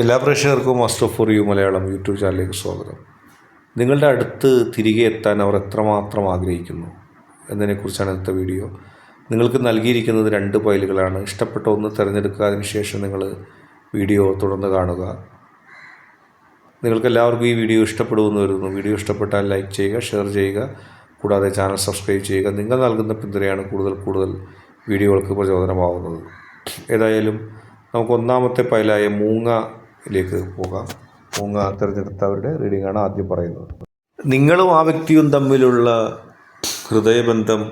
എല്ലാ പ്രേക്ഷകർക്കും master for you Malayalam YouTube ചാനലിലേക്ക് സ്വാഗതം. നിങ്ങളുടെ അടുത്ത് തിരികെ എത്താൻ അവർ എത്രമാത്രം ആഗ്രഹിക്കുന്നു എന്നതിനെക്കുറിച്ചാണ് ഇന്നത്തെ വീഡിയോ. നിങ്ങൾക്ക് നൽകിയിരിക്കുന്നത് രണ്ട് ഫയലുകളാണ്. ഇഷ്ടപ്പെട്ട ഒന്ന് തിരഞ്ഞെടുക്കുക അതിനുശേഷം നിങ്ങൾ വീഡിയോ തുടർന്ന് കാണുക. നിങ്ങൾക്ക് എല്ലാവർക്കും ഈ വീഡിയോ ഇഷ്ടപ്പെടുമെന്ന് വരുന്നു വീഡിയോ ഇഷ്ടപ്പെട്ടാൽ ലൈക്ക് ചെയ്യുക ഷെയർ ചെയ്യുക കൂടാതെ ചാനൽ സബ്സ്ക്രൈബ് ചെയ്യുക. നിങ്ങൾ നൽകുന്ന പിന്തുണയാണ് കൂടുതൽ കൂടുതൽ വീഡിയോകൾക്ക് പ്രചോദനമാവുന്നത്. ഏതായാലും നമുക്ക് ഒന്നാമത്തെ ഫയലായ മൂങ്ങയിലേക്ക് പോകാം. മൂങ്ങ തിരഞ്ഞെടുത്തവരുടെ റീഡിങ്ങാണ് ആദ്യം പറയുന്നത്. നിങ്ങളും ആ വ്യക്തിയും തമ്മിലുള്ള ഹൃദയബന്ധം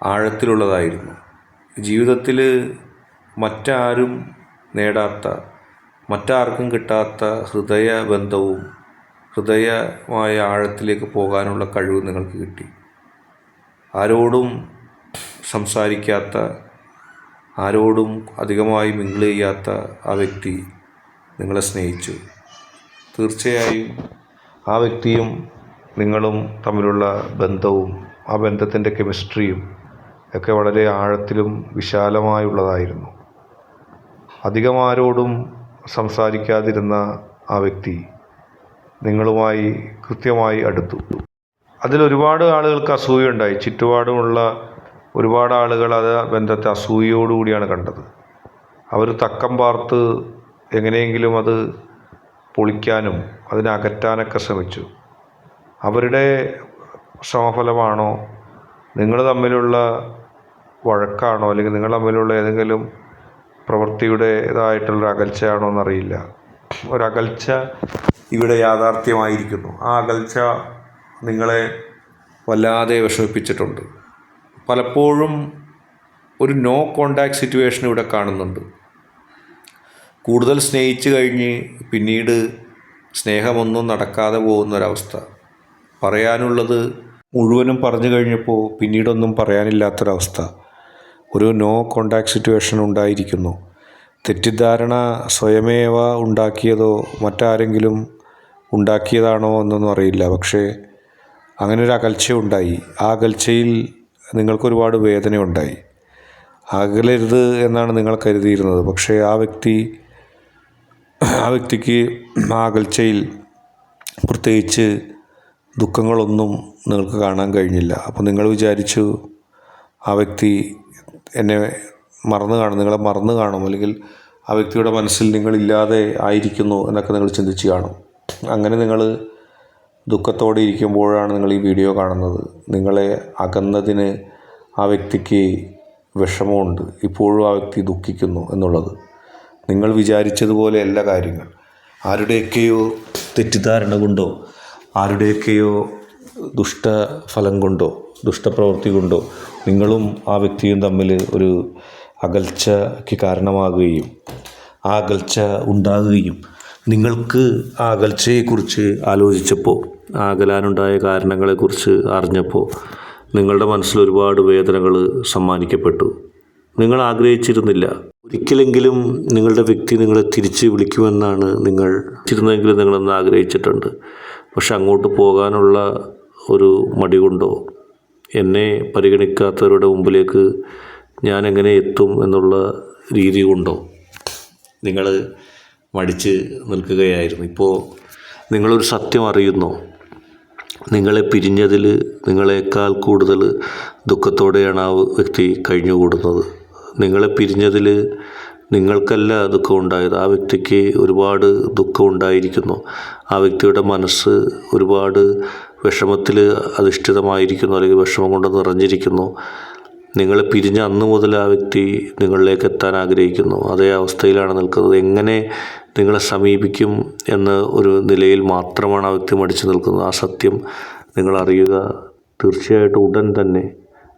ആഴത്തിലുള്ളതായിരുന്നു. ജീവിതത്തിൽ മറ്റാരും നേടാത്ത മറ്റാർക്കും കിട്ടാത്ത ഹൃദയബന്ധവും ഹൃദയമായ ആഴത്തിലേക്ക് പോകാനുള്ള കഴിവ് നിങ്ങൾക്ക് കിട്ടി. ആരോടും സംസാരിക്കാത്ത ആരോടും അധികമായി മിങ്കിൾ ചെയ്യാത്ത ആ വ്യക്തി നിങ്ങളെ സ്നേഹിച്ചു. തീർച്ചയായും ആ വ്യക്തിയും നിങ്ങളും തമ്മിലുള്ള ബന്ധവും ആ ബന്ധത്തിന്റെ കെമിസ്ട്രിയും ഒക്കെ വളരെ ആഴത്തിലും വിശാലമായുള്ളതായിരുന്നു. അധികം ആരോടും സംസാരിക്കാതിരുന്ന ആ വ്യക്തി നിങ്ങളുമായി കൃത്യമായി അടുത്തു. അതിലൊരുപാട് ആളുകൾക്ക് അസൂയുണ്ടായി. ചുറ്റുപാടുമുള്ള ഒരുപാട് ആളുകൾ അത് ബന്ധത്തെ അസൂയയോടുകൂടിയാണ് കണ്ടത്. അവർ തക്കം പാർത്ത് എങ്ങനെയെങ്കിലും അത് പൊളിക്കാനും അതിനെ അകറ്റാനൊക്കെ ശ്രമിച്ചു. അവരുടെ ശ്രമഫലമാണോ നിങ്ങൾ തമ്മിലുള്ള വഴക്കാണോ അല്ലെങ്കിൽ നിങ്ങൾ തമ്മിലുള്ള ഏതെങ്കിലും പ്രവൃത്തിയുടേതായിട്ടുള്ള അകൽച്ചയാണോ എന്നറിയില്ല. ഒരകൽച്ച ഇവിടെ യാഥാർത്ഥ്യമായിരിക്കുന്നു. ആ അകൽച്ച നിങ്ങളെ വല്ലാതെ വിഷമിപ്പിച്ചിട്ടുണ്ട്. പലപ്പോഴും ഒരു നോ കോണ്ടാക്ട് സിറ്റുവേഷൻ ഇവിടെ കാണുന്നുണ്ട്. കൂടുതൽ സ്നേഹിച്ചു കഴിഞ്ഞ് പിന്നീട് സ്നേഹമൊന്നും നടക്കാതെ പോകുന്നൊരവസ്ഥ. പറയാനുള്ളത് മുഴുവനും പറഞ്ഞു കഴിഞ്ഞപ്പോൾ പിന്നീടൊന്നും പറയാനില്ലാത്തൊരവസ്ഥ. ഒരു നോ കോണ്ടാക്ട് സിറ്റുവേഷൻ ഉണ്ടായിരിക്കുന്നു. തെറ്റിദ്ധാരണ സ്വയമേവ ഉണ്ടാക്കിയതോ മറ്റാരെങ്കിലും ഉണ്ടാക്കിയതാണോ എന്നൊന്നും അറിയില്ല. പക്ഷേ അങ്ങനെ ഒരു അകൽച്ച ഉണ്ടായി ആ അകൽച്ചയിൽ നിങ്ങൾക്കൊരുപാട് വേദനയുണ്ടായി. അകലരുത് എന്നാണ് നിങ്ങൾ കരുതിയിരുന്നത്. പക്ഷേ ആ വ്യക്തി ആ വ്യക്തിക്ക് അകൽച്ചയിൽ പ്രത്യേകിച്ച് ദുഃഖങ്ങളൊന്നും നിങ്ങൾക്ക് കാണാൻ കഴിഞ്ഞില്ല. അപ്പോൾ നിങ്ങൾ വിചാരിച്ചു ആ വ്യക്തി എന്നെ മറന്നു കാണും നിങ്ങളെ മറന്നു കാണും അല്ലെങ്കിൽ ആ വ്യക്തിയുടെ മനസ്സിൽ നിങ്ങളില്ലാതെ ആയിരിക്കുന്നു എന്നൊക്കെ നിങ്ങൾ ചിന്തിച്ച് കാണും. അങ്ങനെ നിങ്ങൾ ദുഃഖത്തോടെ ഇരിക്കുമ്പോഴാണ് നിങ്ങൾ ഈ വീഡിയോ കാണുന്നത്. നിങ്ങളെ അകന്നതിന് ആ വ്യക്തിക്ക് വിഷമമുണ്ട്. ഇപ്പോഴും ആ വ്യക്തി ദുഃഖിക്കുന്നു എന്നുള്ളത്. നിങ്ങൾ വിചാരിച്ചതുപോലെ എല്ലാ കാര്യങ്ങൾ. ആരുടെയൊക്കെയോ തെറ്റിദ്ധാരണ കൊണ്ടോ ആരുടെയൊക്കെയോ ദുഷ്ടഫലം കൊണ്ടോ ദുഷ്ടപ്രവൃത്തി കൊണ്ടോ നിങ്ങളും ആ വ്യക്തിയും തമ്മിൽ ഒരു അകൽച്ചയ്ക്ക് കാരണമാകുകയും ആ അകൽച്ച ഉണ്ടാകുകയും നിങ്ങൾക്ക് ആ അകൽച്ചയെക്കുറിച്ച് ആലോചിച്ചപ്പോൾ ആ അകലാനുണ്ടായ കാരണങ്ങളെക്കുറിച്ച് അറിഞ്ഞപ്പോൾ നിങ്ങളുടെ മനസ്സിൽ ഒരുപാട് വേദനകൾ സമ്മാനിക്കപ്പെട്ടു. നിങ്ങൾ ആഗ്രഹിച്ചിരുന്നില്ല ഒരിക്കലെങ്കിലും നിങ്ങളുടെ വ്യക്തി നിങ്ങളെ തിരിച്ച് വിളിക്കുമെന്നാണ് നിങ്ങൾ ചിരുന്നെങ്കിലും നിങ്ങളൊന്ന് ആഗ്രഹിച്ചിട്ടുണ്ട്. പക്ഷെ അങ്ങോട്ട് പോകാനുള്ള ഒരു മടി കൊണ്ടോ? എന്നെ പരിഗണിക്കാത്തവരുടെ മുമ്പിലേക്ക് ഞാൻ എങ്ങനെ എത്തും എന്നുള്ള രീതി കൊണ്ടോ? നിങ്ങൾ മടിച്ച് നിൽക്കുകയായിരുന്നു. ഇപ്പോൾ നിങ്ങളൊരു സത്യം അറിയുന്നു. നിങ്ങളെ പിരിഞ്ഞതിൽ നിങ്ങളെക്കാൾ കൂടുതൽ ദുഃഖത്തോടെയാണ് ആ വ്യക്തി കഴിഞ്ഞുകൂടുന്നത്. നിങ്ങളെ പിരിഞ്ഞതിൽ നിങ്ങൾക്കല്ല ദുഃഖം ഉണ്ടായത്. ആ വ്യക്തിക്ക് ഒരുപാട് ദുഃഖം ഉണ്ടായിരിക്കുന്നു. ആ വ്യക്തിയുടെ മനസ്സ് ഒരുപാട് വിഷമത്തിൽ അധിഷ്ഠിതമായിരിക്കുന്നു അല്ലെങ്കിൽ വിഷമം കൊണ്ട് നിറഞ്ഞിരിക്കുന്നു. നിങ്ങളെ പിരിഞ്ഞ അന്ന് മുതൽ ആ വ്യക്തി നിങ്ങളിലേക്ക് എത്താൻ ആഗ്രഹിക്കുന്നു. അതേ അവസ്ഥയിലാണ് നിൽക്കുന്നത്. എങ്ങനെ നിങ്ങളെ സമീപിക്കും എന്ന ഒരു നിലയിൽ മാത്രമാണ് ആ വ്യക്തി മടിച്ചു നിൽക്കുന്നത്. ആ സത്യം നിങ്ങൾ അറിയുക. തീർച്ചയായിട്ടും ഉടൻ തന്നെ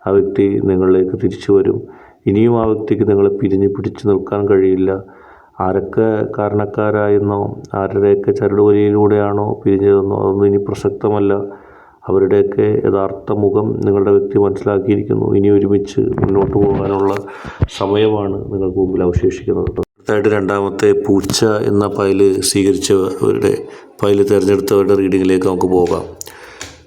ആ വ്യക്തി നിങ്ങളിലേക്ക് തിരിച്ചു വരും. ഇനിയും ആ വ്യക്തിക്ക് നിങ്ങളെ പിരിഞ്ഞ് പിടിച്ചു നിൽക്കാൻ കഴിയില്ല. ആരൊക്കെ കാരണക്കാരായെന്നോ ആരുടെയൊക്കെ ചരടുവലിയിലൂടെയാണോ പിരിഞ്ഞതെന്നോ അതൊന്നും ഇനി പ്രസക്തമല്ല. അവരുടെയൊക്കെ യഥാർത്ഥ മുഖം നിങ്ങളുടെ വ്യക്തി മനസ്സിലാക്കിയിരിക്കുന്നു. ഇനി ഒരുമിച്ച് മുന്നോട്ട് പോകാനുള്ള സമയമാണ് നിങ്ങൾക്ക് മുമ്പിൽ അവശേഷിക്കുന്നത്. അടുത്തായിട്ട് രണ്ടാമത്തെ പൂച്ച എന്ന ഫയൽ സ്വീകരിച്ചവരുടെ ഫയൽ തിരഞ്ഞെടുത്തവരുടെ റീഡിങ്ങിലേക്ക് നമുക്ക് പോകാം.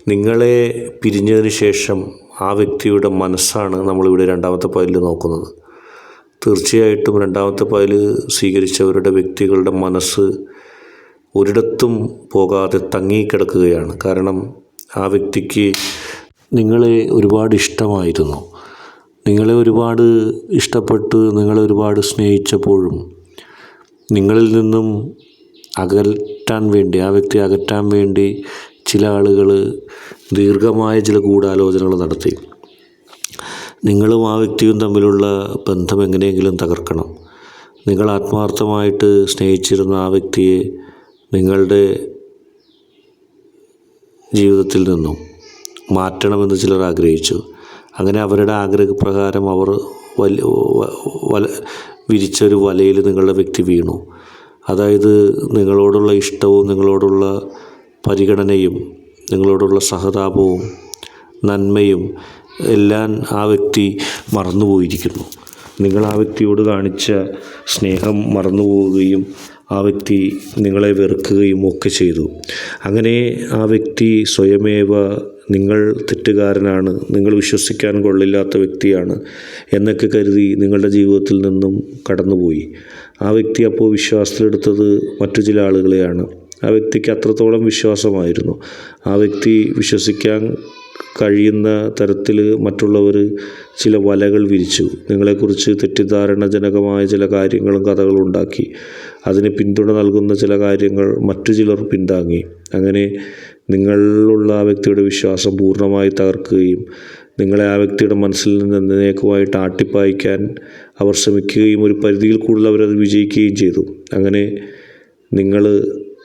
നിങ്ങളെ പിരിഞ്ഞതിന് ശേഷം ആ വ്യക്തിയുടെ മനസ്സാണ് നമ്മളിവിടെ രണ്ടാമത്തെ പതിൽ നോക്കുന്നത്. തീർച്ചയായിട്ടും രണ്ടാമത്തെ പതിൽ സ്വീകരിച്ചവരുടെ വ്യക്തികളുടെ മനസ്സ് ഒരിടത്തും പോകാതെ തങ്ങിക്കിടക്കുകയാണ്. കാരണം ആ വ്യക്തിക്ക് നിങ്ങളെ ഒരുപാട് ഇഷ്ടമായിരുന്നു. നിങ്ങളെ ഒരുപാട് ഇഷ്ടപ്പെട്ട് നിങ്ങളെ ഒരുപാട് സ്നേഹിച്ചപ്പോഴും നിങ്ങളിൽ നിന്നും അകറ്റാൻ വേണ്ടി ആ വ്യക്തി അകറ്റാൻ വേണ്ടി ചില ആളുകൾ ദീർഘമായ ചില ഗൂഢാലോചനകൾ നടത്തി. നിങ്ങളും ആ വ്യക്തിയും തമ്മിലുള്ള ബന്ധം എങ്ങനെയെങ്കിലും തകർക്കണം. നിങ്ങൾ ആത്മാർത്ഥമായിട്ട് സ്നേഹിച്ചിരുന്ന ആ വ്യക്തിയെ നിങ്ങളുടെ ജീവിതത്തിൽ നിന്നും മാറ്റണമെന്ന് ചിലർ ആഗ്രഹിച്ചു. അങ്ങനെ അവരുടെ ആഗ്രഹപ്രകാരം അവർ വല വല വിരിച്ചൊരു വലയിൽ നിങ്ങളുടെ വ്യക്തി വീണു. അതായത് നിങ്ങളോടുള്ള ഇഷ്ടവും നിങ്ങളോടുള്ള പരിഗണനയും നിങ്ങളോടുള്ള സഹതാപവും നന്മയും എല്ലാം ആ വ്യക്തി മറന്നുപോയിരിക്കുന്നു. നിങ്ങൾ ആ വ്യക്തിയോട് കാണിച്ച സ്നേഹം മറന്നുപോവുകയും ആ വ്യക്തി നിങ്ങളെ വെറുക്കുകയും ഒക്കെ ചെയ്തു. അങ്ങനെ ആ വ്യക്തി സ്വയമേവ നിങ്ങൾ തെറ്റുകാരനാണ് നിങ്ങൾ വിശ്വസിക്കാൻ കൊള്ളില്ലാത്ത വ്യക്തിയാണ് എന്നൊക്കെ കരുതി നിങ്ങളുടെ ജീവിതത്തിൽ നിന്നും കടന്നുപോയി. ആ വ്യക്തി അപ്പോൾ വിശ്വാസത്തിലെടുത്തത് മറ്റു ചില ആളുകളെയാണ്. ആ വ്യക്തിക്ക് അത്രത്തോളം വിശ്വാസമായിരുന്നു. ആ വ്യക്തി വിശ്വസിക്കാൻ കഴിയുന്ന തരത്തിൽ മറ്റുള്ളവർ ചില വലകൾ വിരിച്ചു. നിങ്ങളെക്കുറിച്ച് തെറ്റിദ്ധാരണജനകമായ ചില കാര്യങ്ങളും കഥകളും ഉണ്ടാക്കി. അതിന് പിന്തുണ നൽകുന്ന ചില കാര്യങ്ങൾ മറ്റു ചിലർ പിന്താങ്ങി. അങ്ങനെ നിങ്ങളിലുള്ള ആ വ്യക്തിയുടെ വിശ്വാസം പൂർണമായി തകർക്കുകയും നിങ്ങളെ ആ വ്യക്തിയുടെ മനസ്സിൽ നിന്ന് എന്നേക്കുമായിട്ട് ആട്ടിപ്പായിക്കാൻ അവർ ശ്രമിക്കുകയും ഒരു പരിധിയിൽ കൂടുതൽ അവരത് വിജയിക്കുകയും ചെയ്തു. അങ്ങനെ നിങ്ങൾ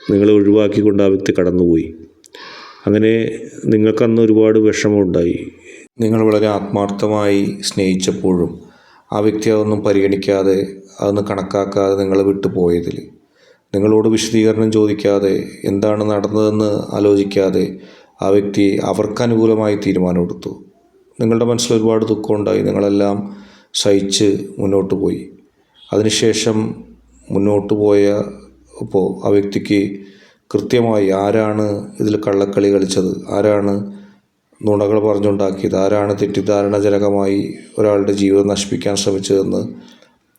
നിങ്ങളെ ഒഴിവാക്കിക്കൊണ്ട് ആ വ്യക്തി കടന്നുപോയി. അങ്ങനെ നിങ്ങൾക്കന്ന് ഒരുപാട് വിഷമമുണ്ടായി. നിങ്ങൾ വളരെ ആത്മാർത്ഥമായി സ്നേഹിച്ചപ്പോഴും ആ വ്യക്തി അതൊന്നും പരിഗണിക്കാതെ അതൊന്നും കണക്കാക്കാതെ നിങ്ങളെ വിട്ടു പോയതിൽ നിങ്ങളോട് വിശദീകരണം ചോദിക്കാതെ എന്താണ് നടന്നതെന്ന് ആലോചിക്കാതെ ആ വ്യക്തി അവർക്കനുകൂലമായി തീരുമാനമെടുത്തു. നിങ്ങളുടെ മനസ്സിൽ ഒരുപാട് ദുഃഖമുണ്ടായി. നിങ്ങളെല്ലാം സഹിച്ച് മുന്നോട്ട് പോയി അതിനുശേഷം മുന്നോട്ട് പോയ അപ്പോൾ ആ വ്യക്തിക്ക് കൃത്യമായി ആരാണ് ഇതിൽ കള്ളക്കളി കളിച്ചത്? ആരാണ് നുണകൾ പറഞ്ഞുണ്ടാക്കിയത്? ആരാണ് തെറ്റിദ്ധാരണജനകമായി ഒരാളുടെ ജീവിതം നശിപ്പിക്കാൻ ശ്രമിച്ചതെന്ന്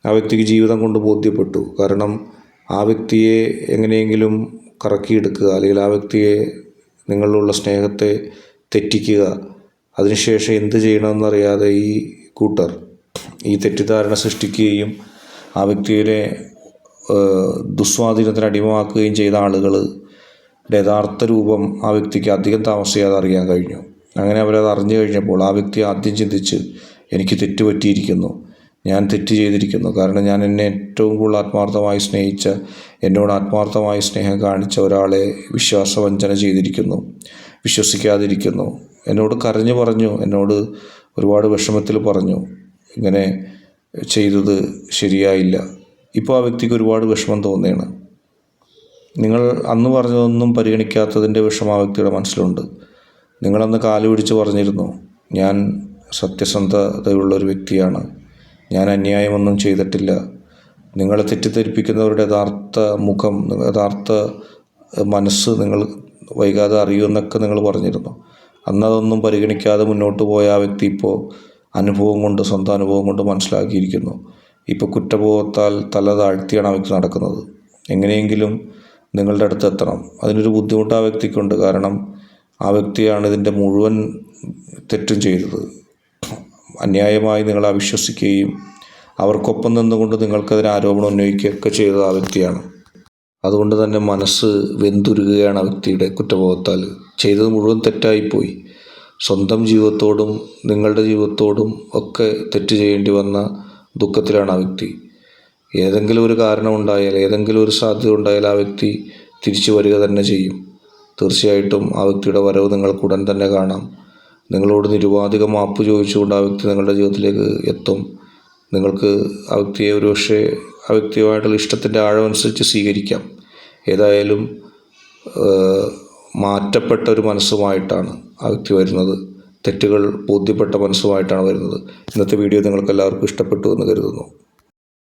ആ വ്യക്തിക്ക് ജീവിതം കൊണ്ട് ബോധ്യപ്പെട്ടു. കാരണം ആ വ്യക്തിയെ എങ്ങനെയെങ്കിലും കറക്കിയെടുക്കുക അല്ലെങ്കിൽ ആ വ്യക്തിയെ നിങ്ങളിലുള്ള സ്നേഹത്തെ തെറ്റിക്കുക അതിനുശേഷം എന്ത് ചെയ്യണമെന്നറിയാതെ ഈ കൂട്ടർ ഈ തെറ്റിദ്ധാരണ സൃഷ്ടിക്കുകയും ആ വ്യക്തിയെ ദുസ്വാധീനത്തിന് അടിമമാക്കുകയും ചെയ്ത ആളുകൾ യഥാർത്ഥ രൂപം ആ വ്യക്തിക്ക് അധികം താമസിയാതെ അറിയാൻ കഴിഞ്ഞു. അങ്ങനെ അവരത് അറിഞ്ഞു കഴിഞ്ഞപ്പോൾ ആ വ്യക്തി ആദ്യം ചിന്തിച്ച് എനിക്ക് തെറ്റ് പറ്റിയിരിക്കുന്നു ഞാൻ തെറ്റ് ചെയ്തിരിക്കുന്നു. കാരണം ഞാൻ എന്നെ ഏറ്റവും കൂടുതൽ ആത്മാർത്ഥമായി സ്നേഹിച്ച എന്നോട് ആത്മാർത്ഥമായി സ്നേഹം കാണിച്ച ഒരാളെ വിശ്വാസവഞ്ചന ചെയ്തിരിക്കുന്നു. വിശ്വസിക്കാതിരിക്കുന്നു. എന്നോട് കരഞ്ഞു പറഞ്ഞു. എന്നോട് ഒരുപാട് വിഷമത്തിൽ പറഞ്ഞു. ഇങ്ങനെ ചെയ്തത് ശരിയായില്ല. ഇപ്പോൾ ആ വ്യക്തിക്ക് ഒരുപാട് വിഷമം തോന്നിയാണ് നിങ്ങൾ അന്ന് പറഞ്ഞതൊന്നും പരിഗണിക്കാത്തതിന്റെ വിഷമം ആ വ്യക്തിയുടെ മനസ്സിലുണ്ട്. നിങ്ങളന്ന് കാൽ പിടിച്ച് പറഞ്ഞിരുന്നു ഞാൻ സത്യസന്ധതയുള്ള ഒരു വ്യക്തിയാണ്. ഞാൻ അന്യായമൊന്നും ചെയ്തിട്ടില്ല. നിങ്ങളെ തെറ്റിദ്ധരിപ്പിക്കുന്നവരുടെ യഥാർത്ഥ മുഖം യഥാർത്ഥ മനസ്സ് നിങ്ങൾ വൈകാതെ അറിയുമെന്നൊക്കെ നിങ്ങൾ പറഞ്ഞിരുന്നു. അന്നതൊന്നും പരിഗണിക്കാതെ മുന്നോട്ട് പോയ ആ വ്യക്തി ഇപ്പോൾ അനുഭവം കൊണ്ട് സ്വന്തം അനുഭവം കൊണ്ട് മനസ്സിലാക്കിയിരിക്കുന്നു. ഇപ്പോൾ കുറ്റബോധത്താൽ തല താഴ്ത്തിയാണ് ആ വ്യക്തി നടക്കുന്നത്. എങ്ങനെയെങ്കിലും നിങ്ങളുടെ അടുത്ത് എത്തണം. അതിനൊരു ബുദ്ധിമുട്ട് ആ വ്യക്തിക്കുണ്ട്. കാരണം ആ വ്യക്തിയാണ് ഇതിന്റെ മുഴുവൻ തെറ്റും ചെയ്തത്. അന്യായമായി നിങ്ങളെ അവിശ്വസിക്കുകയും അവർക്കൊപ്പം നിന്നുകൊണ്ട് നിങ്ങൾക്കതിന് ആരോപണം ഉന്നയിക്കുകയൊക്കെ ചെയ്തത് ആ വ്യക്തിയാണ്. അതുകൊണ്ട് തന്നെ മനസ്സ് വെന്തുരുകയാണ് ആ വ്യക്തിയുടെ കുറ്റബോധത്താൽ. ചെയ്തത് മുഴുവൻ തെറ്റായിപ്പോയി. സ്വന്തം ജീവിതത്തോടും നിങ്ങളുടെ ജീവിതത്തോടും ഒക്കെ തെറ്റ് ചെയ്യേണ്ടി വന്ന ദുഃഖത്തിലാണ് ആ വ്യക്തി. ഏതെങ്കിലും ഒരു കാരണം കാരണമുണ്ടായാൽ ഏതെങ്കിലും ഒരു സാധ്യത ഉണ്ടായാൽ ആ വ്യക്തി തിരിച്ചു വരിക തന്നെ ചെയ്യും. തീർച്ചയായിട്ടും ആ വ്യക്തിയുടെ വരവ് നിങ്ങൾക്ക് ഉടൻ തന്നെ കാണാം. നിങ്ങളോട് നിരുപാധികം മാപ്പ് ചോദിച്ചുകൊണ്ട് ആ വ്യക്തി നിങ്ങളുടെ ജീവിതത്തിലേക്ക് എത്തും. നിങ്ങൾക്ക് ആ വ്യക്തിയെ ഒരു പക്ഷേ ആ വ്യക്തിയുമായിട്ടുള്ള ഇഷ്ടത്തിന്റെ ആഴമനുസരിച്ച് സ്വീകരിക്കാം. ഏതായാലും മാറ്റപ്പെട്ട ഒരു മനസ്സുമായിട്ടാണ് ആ വ്യക്തി വരുന്നത്. തെറ്റുകൾ ബോധ്യപ്പെട്ട മനസ്സുമായിട്ടാണ് വരുന്നത്. ഇന്നത്തെ വീഡിയോ നിങ്ങൾക്ക് എല്ലാവർക്കും ഇഷ്ടപ്പെട്ടു എന്ന് കരുതുന്നു.